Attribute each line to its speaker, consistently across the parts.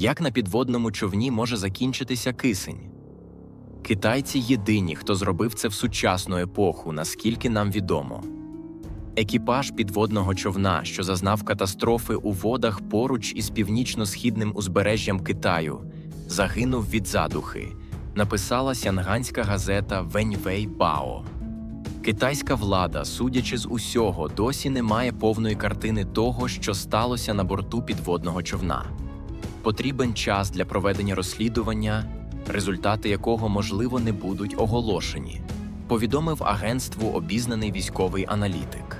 Speaker 1: Як на підводному човні може закінчитися кисень? Китайці єдині, хто зробив це в сучасну епоху, наскільки нам відомо. Екіпаж підводного човна, що зазнав катастрофи у водах поруч із північно-східним узбережжям Китаю, загинув від задухи, написала сянганська газета Веньвей Бао. Китайська влада, судячи з усього, досі не має повної картини того, що сталося на борту підводного човна. Потрібен час для проведення розслідування, результати якого, можливо, не будуть оголошені, повідомив агентству обізнаний військовий аналітик.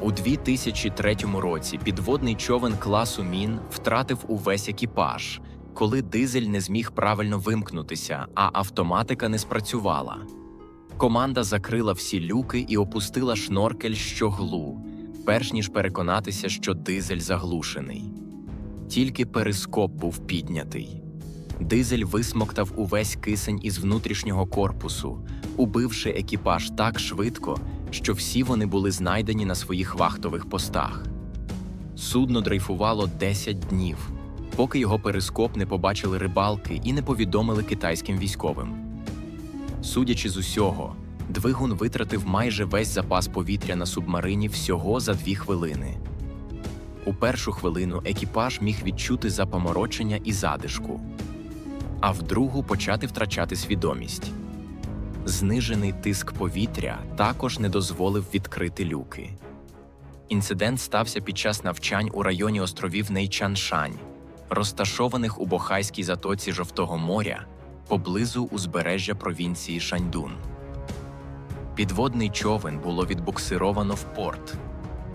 Speaker 1: У 2003 році підводний човен класу Мін втратив увесь екіпаж, коли дизель не зміг правильно вимкнутися, а автоматика не спрацювала. Команда закрила всі люки і опустила шноркель щоглу, перш ніж переконатися, що дизель заглушений. Тільки перископ був піднятий. Дизель висмоктав увесь кисень із внутрішнього корпусу, убивши екіпаж так швидко, що всі вони були знайдені на своїх вахтових постах. Судно дрейфувало 10 днів, поки його перископ не побачили рибалки і не повідомили китайським військовим. Судячи з усього, двигун витратив майже весь запас повітря на субмарині всього за дві хвилини. У першу хвилину екіпаж міг відчути запоморочення і задишку, а в другу почати втрачати свідомість. Знижений тиск повітря також не дозволив відкрити люки. Інцидент стався під час навчань у районі островів Нейчаншань, розташованих у Бохайській затоці Жовтого моря поблизу узбережжя провінції Шаньдун. Підводний човен було відбуксировано в порт,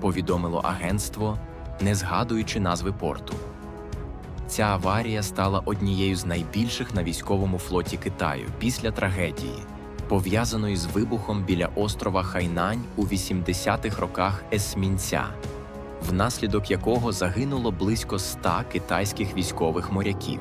Speaker 1: повідомило агентство, не згадуючи назви порту. Ця аварія стала однією з найбільших на військовому флоті Китаю після трагедії, пов'язаної з вибухом біля острова Хайнань у 80-х роках Есмінця, внаслідок якого загинуло близько 100 китайських військових моряків.